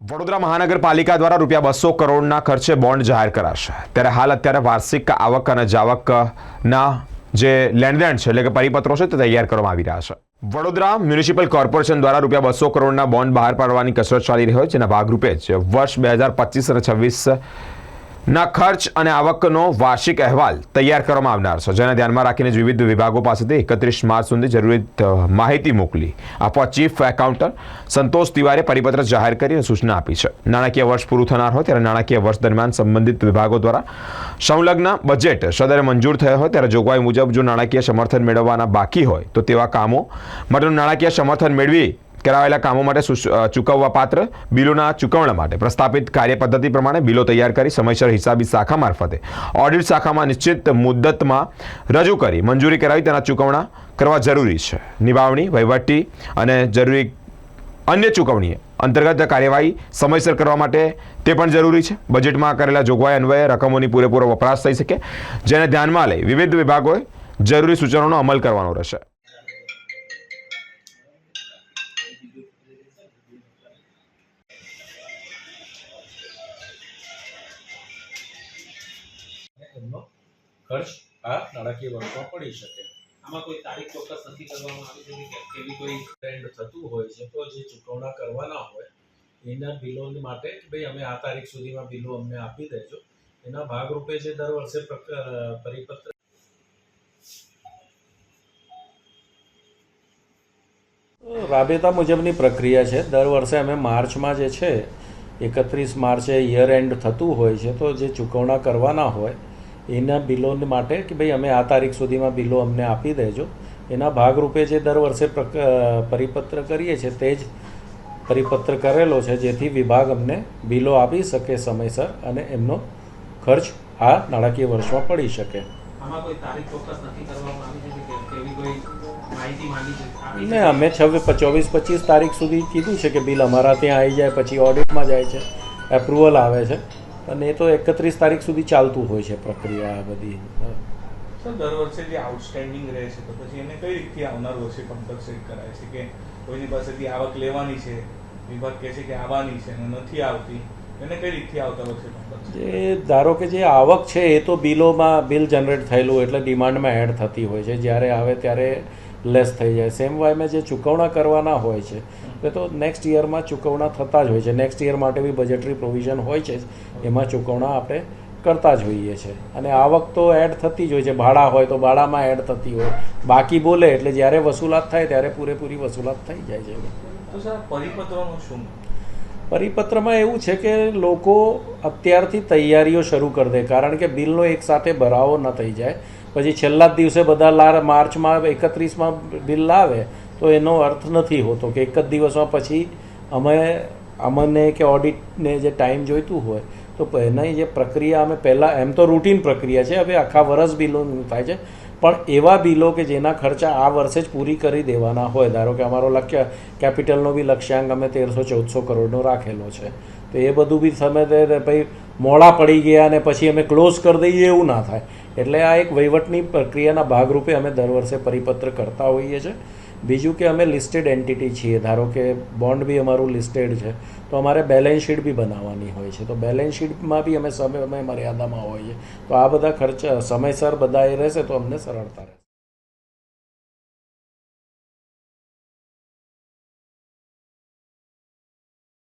વડોદરા મહાનગરપાલિકા દ્વારા રૂપિયા બસો કરોડના ખર્ચે બોન્ડ જાહેર કરાશે. ત્યારે હાલ અત્યારે વાર્ષિક આવક અને જાવકના જે લેણદેણ છે, એટલે કે પરિપત્રો છે, તે તૈયાર કરવામાં આવી રહ્યા છે. વડોદરા મ્યુનિસિપલ કોર્પોરેશન દ્વારા રૂપિયા બસો કરોડના બોન્ડ બહાર પાડવાની કસરત ચાલી રહી હોય જેના ભાગરૂપે જ વર્ષ બે હજાર પચીસ અને છવ્વીસ ના ખર્ચ અને આવકનો વાર્ષિક અહેવાલ તૈયાર કરવામાં આવનાર છે. જેને ધ્યાનમાં રાખીને જ વિવિધ વિભાગો પાસેથી એકત્રીસ માર્ચ સુધી જરૂરી માહિતી મોકલી આપવા ચીફ એકાઉન્ટર સંતોષ તિવારીએ પરિપત્ર જાહેર કરી સૂચના આપી છે. નાણાકીય વર્ષ પૂરું થનાર હોય ત્યારે નાણાકીય વર્ષ દરમિયાન સંબંધિત વિભાગો દ્વારા સંલગ્ન બજેટ સદરે મંજૂર થયો હોય ત્યારે જોગવાઈ મુજબ જો નાણાકીય સમર્થન મેળવવાના બાકી હોય તો તેવા કામો માટેનું નાણાકીય સમર્થન મેળવી કરાવેલા કામો માટે ચૂકવવા પાત્ર બિલોના ચૂકવણા માટે પ્રસ્થાપિત કાર્યપદ્ધતિ પ્રમાણે બિલો તૈયાર કરી સમયસર હિસાબી શાખા મારફતે ઓડિટ શાખામાં નિશ્ચિત મુદ્દતમાં રજૂ કરી મંજૂરી કરાવી તેના ચૂકવણા કરવા જરૂરી છે. નિભાવણી, વહીવટી અને જરૂરી અન્ય ચૂકવણી અંતર્ગત કાર્યવાહી સમયસર કરવા માટે તે પણ જરૂરી છે. બજેટમાં કરેલા જોગવાઈ અન્વયે રકમોની પૂરેપૂરો વપરાશ થઈ શકે, જેને ધ્યાનમાં લઈ વિવિધ વિભાગોએ જરૂરી સૂચનોનો અમલ કરવાનો રહેશે. ખર્ચ આ નાણાકીય વર્ષમાં પડી શકે. આમાં કોઈ તારીખ ચોક્કસ નથી કરવામાં આવી છે કે કેવી કોઈ ટ્રેન્ડ થતું હોય છે, તો જે ચૂકવણા કરવાના હોય, એના બિલો માટે ભાઈ અમે આ તારીખ સુધીમાં બિલો અમને આપી દેજો. એના ભાગરૂપે જે દર વર્ષે પરિપત્ર રાબેતા મુજબની પ્રક્રિયા છે. દર વર્ષે અમે માર્ચમાં જે છે, એકત્રીસ માર્ચે યર એન્ડ થતું હોય છે, તો જે ચૂકવણા કરવાના હોય એના બિલોને માટે કે ભાઈ અમે આ તારીખ સુધીમાં બિલો અમને આપી દેજો. એના ભાગરૂપે જે દર વર્ષે પરિપત્ર કરીએ છીએ તે જ પરિપત્ર કરેલો છે જેથી વિભાગ અમને બિલો આપી શકે સમયસર અને એમનો ખર્ચ આ નાણાકીય વર્ષમાં પડી શકે. ને અમે છવ્વીસ ચોવીસ પચીસ તારીખ સુધી કીધું છે કે બિલ અમારા ત્યાં આવી જાય પછી ઓડિટમાં જાય છે એપ્રુવલ આવે છે. અને એ તો એકત્રીસ તારીખ સુધી ચાલતું હોય છે પ્રક્રિયા બધી. દર વર્ષે જે આઉટસ્ટેન્ડિંગ રહે છે તો પછી એને કઈ રીતથી આવનાર વર્ષે કમ્પલસરી કરાય છે? કે કોઈની પાસેથી આવક લેવાની છે વિભાગ કહે છે કે આવવાની છે અને નથી આવતી એને કઈ રીતથી આવતા વર્ષે જે ધારો કે જે આવક છે એ તો બિલોમાં બિલ જનરેટ થયેલું એટલે ડિમાન્ડમાં એડ થતી હોય છે. જ્યારે આવે ત્યારે લેસ થઈ જાય. સેમ વાયમાં જે ચૂકવણા કરવાના હોય છે એ તો નેક્સ્ટ યરમાં ચૂકવણા થતા જ હોય છે. નેક્સ્ટ યર માટે બી બજેટરી પ્રોવિઝન હોય છે એમાં ચૂકવણા આપણે કરતા જ હોઈએ છે. અને આવક તો એડ થતી જ હોય છે. ભાડા હોય તો ભાડામાં એડ થતી હોય. બાકી બોલે એટલે જ્યારે વસૂલાત થાય ત્યારે પૂરેપૂરી વસૂલાત થઈ જાય છે. પરિપત્રનું શું પરિપત્રમાં એવું છે કે લોકો અત્યારથી તૈયારીઓ શરૂ કરી દે. કારણ કે બિલનો એકસાથે ભરાવો ન થઈ જાય. પછી છેલ્લા જ દિવસે બધા લાર માર્ચમાં એકત્રીસમાં બિલ લાવે, તો એનો અર્થ નથી હોતો કે એક જ દિવસમાં પછી અમે, અમને કે ઓડિટને જે ટાઈમ જોઈતું હોય, તો એની જે પ્રક્રિયા અમે પહેલાં, એમ તો રૂટીન પ્રક્રિયા છે, હવે આખા વર્ષ બિલોનું થાય છે, પણ એવા બિલો કે જેના ખર્ચા આ વર્ષે જ પૂરી કરી દેવાના હોય, ધારો કે અમારો લક્ષ્ય, કેપિટલનો બી લક્ષ્યાંક અમે તેરસો, ચૌદસો કરોડનો રાખેલો છે, તો એ બધું બી સમય ભાઈ મોડા પડી ગયા અને પછી અમે ક્લોઝ કરી દઈએ એવું ના થાય. એટલે આ એક વહીવટની પ્રક્રિયાના ભાગરૂપે અમે દર વર્ષે પરિપત્ર કરતા હોઈએ છીએ બીજું કે અમે લિસ્ટેડ એન્ટિટી છીએ. ધારો કે બોન્ડ બી અમારું લિસ્ટેડ છે, તો અમારે બેલેન્સ શીટ બી બનાવવાની હોય છે. તો બેલેન્સ શીટમાં બી અમે સમય મર્યાદામાં હોઈએ. તો આ બધા ખર્ચ સમયસર બધા એ રહેશે તો અમને સરળતા રહેશે.